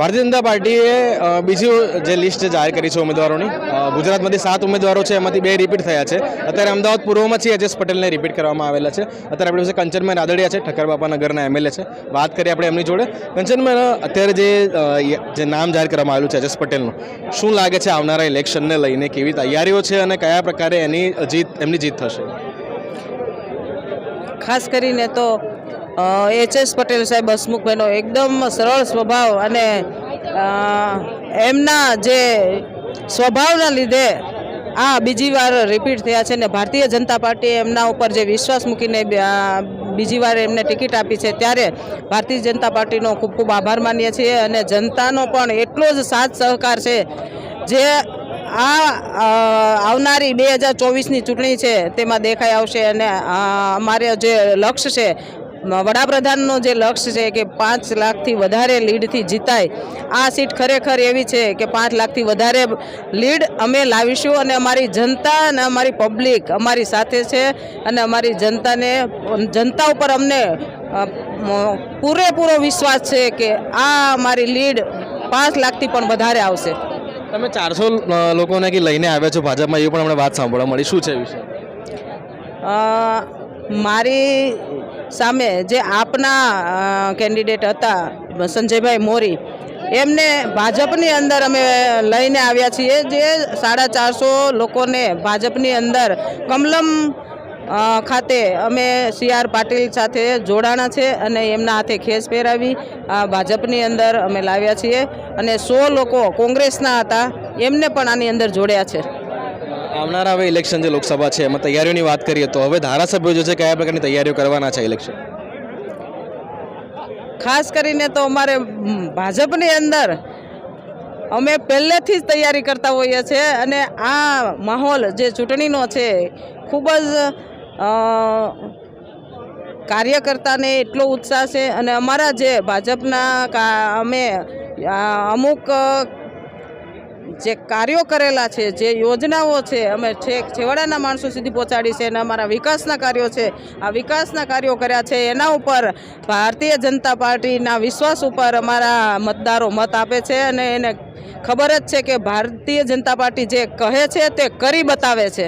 ભારતીય જનતા પાર્ટીએ બીજું જે લિસ્ટ જાહેર કરી છે ઉમેદવારોની ગુજરાતમાંથી સાત ઉમેદવારો છે, એમાંથી બે રિપીટ થયા છે. અત્યારે અમદાવાદ પૂર્વમાં છીએ અજેશ પટેલને રિપીટ કરવામાં આવેલા છે. અત્યારે આપણી પાસે કંચનભાઈ રાદડિયા છે ઠક્કરબાપા નગરના એમએલએ છે. વાત કરીએ આપણે એમની જોડે. કંચનભાઈ અત્યારે જે જે નામ જાહેર કરવામાં આવેલું છે અજેશ પટેલનું, શું લાગે છે આવનારા ઇલેક્શનને લઈને? કેવી તૈયારીઓ છે અને કયા પ્રકારે એની જીત, એમની જીત થશે? ખાસ કરીને તો એચ એસ પટેલ સાહેબ હસમુખભાઈનો એકદમ સરળ સ્વભાવ અને એમના જે સ્વભાવના લીધે આ બીજી વાર રિપીટ થયા છે ને ભારતીય જનતા પાર્ટીએ એમના ઉપર જે વિશ્વાસ મૂકીને બીજી વાર એમને ટિકિટ આપી છે ત્યારે ભારતીય જનતા પાર્ટીનો ખૂબ ખૂબ આભાર માનીએ છીએ અને જનતાનો પણ એટલો જ સાથ સહકાર છે જે આ આવનારી બે હજાર ચોવીસની ચૂંટણી છે તેમાં દેખાઈ આવશે અને અમારે જે લક્ષ્ય છે વડાપ્રધાનનો જે લક્ષ્ય છે કે પાંચ લાખથી વધારે લીડથી જીતાય આ સીટ ખરેખર એવી છે કે પાંચ લાખથી વધારે લીડ અમે લાવીશું અને અમારી જનતા અને અમારી પબ્લિક અમારી સાથે છે અને અમારી જનતાને જનતા ઉપર અમને પૂરેપૂરો વિશ્વાસ છે કે આ અમારી લીડ પાંચ લાખથી પણ વધારે આવશે. તમે ચારસો લોકોને કે લઈને આવ્યા છો ભાજપમાં એ પણ અમને વાત સાંભળવા મળી. શું છે વિશે? મારી સામે જે આપના કેન્ડિડેટ હતા સંજયભાઈ મોરી, એમને ભાજપની અંદર અમે લઈને આવ્યા છીએ જે સાડા ચારસો લોકોને ભાજપની અંદર કમલમ ખાતે અમે સી આર પાટીલ સાથે જોડાણા છે અને એમના હાથે ખેસ પહેરાવી ભાજપની અંદર અમે લાવ્યા છીએ અને સો લોકો કોંગ્રેસના હતા, એમને પણ આની અંદર જોડ્યા છે. આવનારા હવે ઇલેક્શન જે લોકસભા છે, એમાં તૈયારીઓની વાત કરીએ તો હવે ધારાસભ્યો જે છે, કયા પ્રકારની તૈયારીઓ કરવાના છે ઇલેક્શન ખાસ કરીને તો અમારે ભાજપની અંદર અમે પહેલેથી જ તૈયારી કરતા હોઈએ છીએ અને આ માહોલ જે ચૂંટણીનો છે, ખૂબ જ કાર્યકર્તાને એટલો ઉત્સાહ છે અને અમારા જે ભાજપના અમે અમુક જે કાર્યો કરેલા છે, જે યોજનાઓ છે, અમે છેક છેવાડાના માણસો સુધી પહોંચાડી છે અને અમારા વિકાસના કાર્યો છે. આ વિકાસના કાર્યો કર્યા છે, એના ઉપર ભારતીય જનતા પાર્ટીના વિશ્વાસ ઉપર અમારા મતદારો મત આપે છે અને એને ખબર જ છે કે ભારતીય જનતા પાર્ટી જે કહે છે તે કરી બતાવે છે.